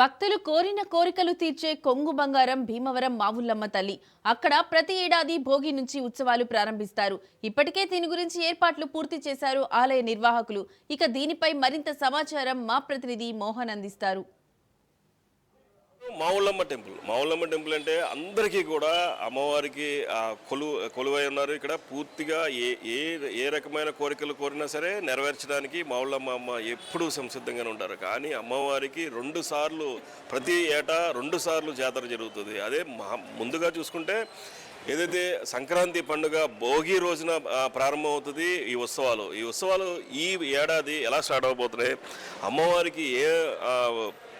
భక్తులు కోరిన కోరికలు తీర్చే కొంగు బంగారం భీమవరం మావుల్లమ్మ తల్లి. అక్కడ ప్రతి ఏడాది భోగి నుంచి ఉత్సవాలు ప్రారంభిస్తారు. ఇప్పటికే దీని గురించి ఏర్పాట్లు పూర్తి చేశారు ఆలయ నిర్వాహకులు. ఇక దీనిపై మరింత సమాచారం మా ప్రతినిధి మోహన్ అందిస్తారు. మావులమ్మ టెంపుల్. మావులమ్మ టెంపుల్ అంటే అందరికీ కూడా అమ్మవారికి కొలు కొలువై ఉన్నారు ఇక్కడ. పూర్తిగా ఏ ఏ ఏ రకమైన కోరికలు కోరినా సరే నెరవేర్చడానికి మావులమ్మ అమ్మ ఎప్పుడూ సంసిద్ధంగానే ఉంటారు. కానీ అమ్మవారికి రెండు సార్లు ప్రతి ఏటా రెండు సార్లు జాతర జరుగుతుంది. అదే ముందుగా చూసుకుంటే ఏదైతే సంక్రాంతి పండుగ భోగి రోజున ప్రారంభమవుతుంది ఈ ఉత్సవాలు. ఈ ఉత్సవాలు ఈ ఏడాది ఎలా స్టార్ట్ అవబోతున్నాయి అమ్మవారికి ఏ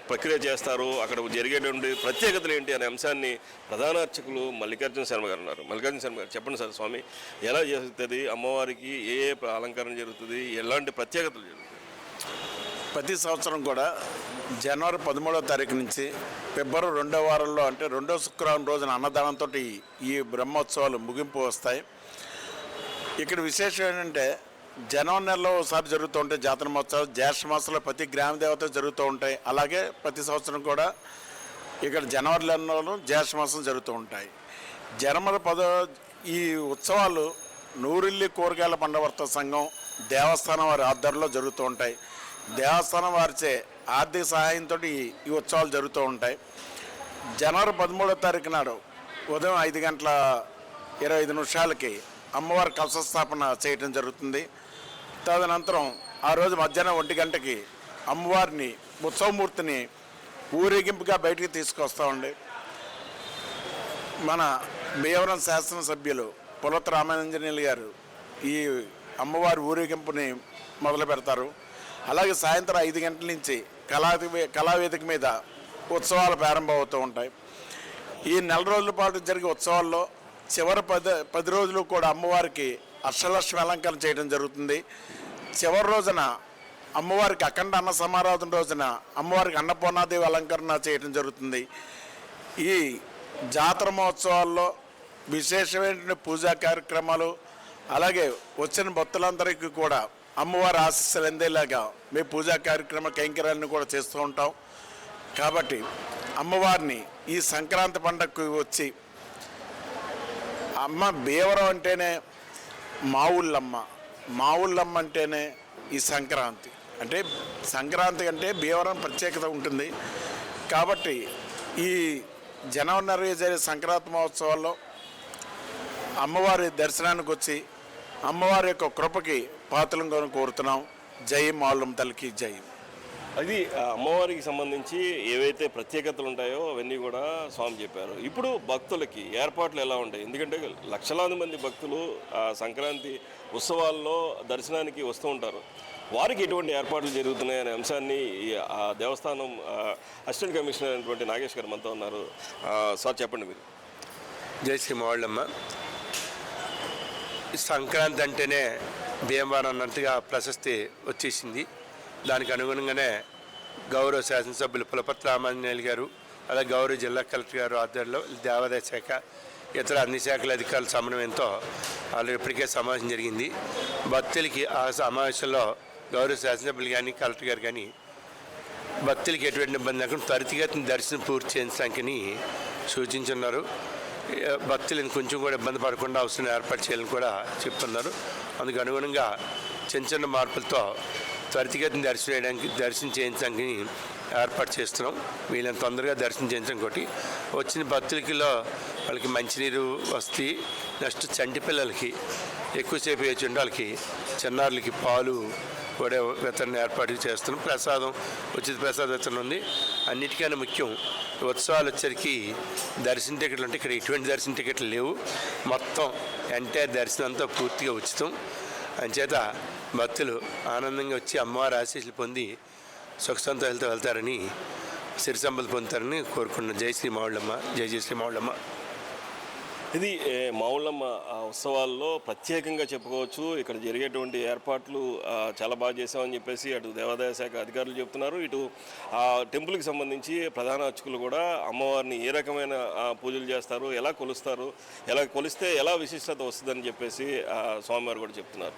ప్రక్రియ చేస్తారు. అక్కడ జరిగేటువంటి ప్రత్యేకతలు ఏంటి అనే అంశాన్ని ప్రధాన అర్చకులు మల్లికార్జున శర్మ గారు ఉన్నారు. మల్లికార్జున శర్మ గారు చెప్పండి సార్ స్వామి ఎలా జరుగుతుంది అమ్మవారికి ఏ ఏ అలంకరణ జరుగుతుంది? ఎలాంటి ప్రత్యేకతలు జరుగుతాయి? ప్రతి సంవత్సరం కూడా జనవరి పదమూడవ తారీఖు నుంచి ఫిబ్రవరి రెండో వారంలో అంటే రెండో శుక్రవారం రోజున అన్నదానంతో ఈ బ్రహ్మోత్సవాలు ముగింపు వస్తాయి. ఇక్కడ విశేషం ఏంటంటే జనవరి నెలలో ఒకసారి జరుగుతూ ఉంటాయి జాతర మహోత్సవాలు. జ్యేష్ఠ మాసంలో ప్రతి గ్రామ దేవత జరుగుతూ ఉంటాయి. అలాగే ప్రతి సంవత్సరం కూడా ఇక్కడ జనవరి నెలలో జ్యేష్ఠ మాసం జరుగుతూ ఉంటాయి. జనవరి పదో ఈ ఉత్సవాలు నూరిల్లి కూరగాయల పండవర్త సంఘం దేవస్థానం వారి ఆధ్వర్యంలో జరుగుతూ ఉంటాయి. దేవస్థానం వారిచే ఆర్థిక సహాయంతో ఈ ఈ ఉత్సవాలు జరుగుతూ ఉంటాయి. జనవరి పదమూడో తారీఖు నాడు ఉదయం ఐదు గంటల ఇరవై ఐదు నిమిషాలకి అమ్మవారి కలశ స్థాపన చేయటం జరుగుతుంది. తదనంతరం ఆ రోజు మధ్యాహ్నం ఒంటి గంటకి అమ్మవారిని ఉత్సవమూర్తిని ఊరేగింపుగా బయటికి తీసుకొస్తామండి మన భీమవరం శాసనసభ్యులు పులత రామానంజనీయులు గారు ఈ అమ్మవారి ఊరేగింపుని మొదలు పెడతారు. అలాగే సాయంత్రం ఐదు గంటల నుంచి కళా కళావేదిక మీద ఉత్సవాలు ప్రారంభమవుతూ ఉంటాయి. ఈ నెల రోజుల పాటు జరిగే ఉత్సవాల్లో చివరి పది పది రోజులు కూడా అమ్మవారికి అష్టలక్ష్మి అలంకరణ చేయడం జరుగుతుంది. చివరి రోజున అమ్మవారికి అఖండ అన్న సమారాధన రోజున అమ్మవారికి అన్నపూర్ణాదేవి అలంకరణ చేయడం జరుగుతుంది. ఈ జాతర మహోత్సవాల్లో విశేషమైన పూజా కార్యక్రమాలు అలాగే వచ్చిన భక్తులందరికీ కూడా అమ్మవారి ఆశీస్సులు అందేలాగా మేము పూజా కార్యక్రమ కైంకర్యాలను కూడా చేస్తూ ఉంటాం. కాబట్టి అమ్మవారిని ఈ సంక్రాంతి పండగకు వచ్చి అమ్మ బీవరం అంటేనే మా ఊళ్ళమ్మ మా ఊళ్ళమ్మ అంటేనే ఈ సంక్రాంతి. అంటే సంక్రాంతి అంటే భీవరం ప్రత్యేకత ఉంటుంది. కాబట్టి ఈ జనవరి జరిగే సంక్రాంతి మహోత్సవాల్లో అమ్మవారి దర్శనానికి వచ్చి అమ్మవారి యొక్క కృపకి పాత్రలంగా కోరుతున్నాం. జై మాళ్ళం తల్లికి జై. అది అమ్మవారికి సంబంధించి ఏవైతే ప్రత్యేకతలు ఉంటాయో అవన్నీ కూడా స్వామి చెప్పారు. ఇప్పుడు భక్తులకి ఏర్పాట్లు ఎలా ఉంటాయి? ఎందుకంటే లక్షలాది మంది భక్తులు ఆ సంక్రాంతి ఉత్సవాల్లో దర్శనానికి వస్తూ ఉంటారు. వారికి ఎటువంటి ఏర్పాట్లు జరుగుతున్నాయి అనే అంశాన్ని ఈ ఆ దేవస్థానం అసిస్టెంట్ కమిషనర్ అయినటువంటి నాగేష్ గారు మనతో ఉన్నారు. సార్ చెప్పండి మీరు. జై శ్రీ మావాళ్ళమ్మ సంక్రాంతి అంటేనే భీమవరం అన్నట్టుగా ప్రశస్తి వచ్చేసింది. దానికి అనుగుణంగానే గౌరవ శాసనసభ్యులు పులపతి రామాంజనేయులు గారు అలాగే గౌరవ జిల్లా కలెక్టర్ గారు ఆధ్వర్యంలో దేవాదాయ శాఖ ఇతర అన్ని శాఖల అధికారుల సమన్వయంతో వాళ్ళు ఇప్పటికే సమావేశం జరిగింది. భక్తులకి ఆ సమావేశంలో గౌరవ శాసనసభ్యులు కానీ కలెక్టర్ గారు కానీ భక్తులకి ఎటువంటి ఇబ్బంది లేకుండా త్వరితగతిని దర్శనం పూర్తి చేయడానికి సూచించున్నారు. భక్తులను కొంచెం కూడా ఇబ్బంది పడకుండా అవసరం ఏర్పాటు చేయాలని కూడా చెప్తున్నారు. అందుకు అనుగుణంగా చిన్న చిన్న మార్పులతో త్వరితగతిని దర్శనం చేయడానికి దర్శనం చేయించడానికి ఏర్పాటు చేస్తున్నాం. వీళ్ళని తొందరగా దర్శనం చేయించడం ఒకటి. వచ్చిన భక్తులకిలో వాళ్ళకి మంచినీరు వస్తే నెక్స్ట్ చంటి పిల్లలకి ఎక్కువసేపు వేచి ఉండాలకి వాళ్ళకి చిన్నారులకి పాలు కూడా వితరణ ఏర్పాటు చేస్తున్నాం. ప్రసాదం ఉచిత ప్రసాద వితరణ ఉంది. అన్నిటికన్నా ముఖ్యం ఉత్సవాలు వచ్చరికి దర్శన టికెట్లు ఉంటే ఇక్కడ ఎటువంటి దర్శన టికెట్లు లేవు. మొత్తం ఎంటైర్ దర్శనం అంతా పూర్తిగా ఉచితం. అంచేత భక్తులు ఆనందంగా వచ్చి అమ్మవారి ఆశీస్సులు పొంది సుఖ సంతోషాలతో వెళ్తారని సిరి సంపద పొందుతారని కోరుకుంటున్నాను జై శ్రీ మావుళ్ళమ్మ. జై జై శ్రీ మావుళ్ళమ్మ. ఇది ఏ, ఉత్సవాల్లో ప్రత్యేకంగా చెప్పుకోవచ్చు. ఇక్కడ జరిగేటువంటి ఏర్పాట్లు చాలా బాగా చేసామని చెప్పేసి అటు దేవాదాయ శాఖ అధికారులు చెప్తున్నారు. ఇటు ఆ టెంపుల్కి సంబంధించి ప్రధాన అర్చకులు కూడా అమ్మవారిని ఏ రకమైన పూజలు చేస్తారు ఎలా కొలుస్తారు ఎలా కొలిస్తే ఎలా విశిష్టత వస్తుందని చెప్పేసి స్వామివారు కూడా చెప్తున్నారు.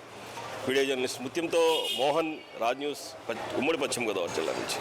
వీడియో జర్నలిస్ట్ ముత్యంతో మోహన్ రాజ్ న్యూస్ ఉమ్మడి పశ్చిమ గోదావరి జిల్లా నుంచి.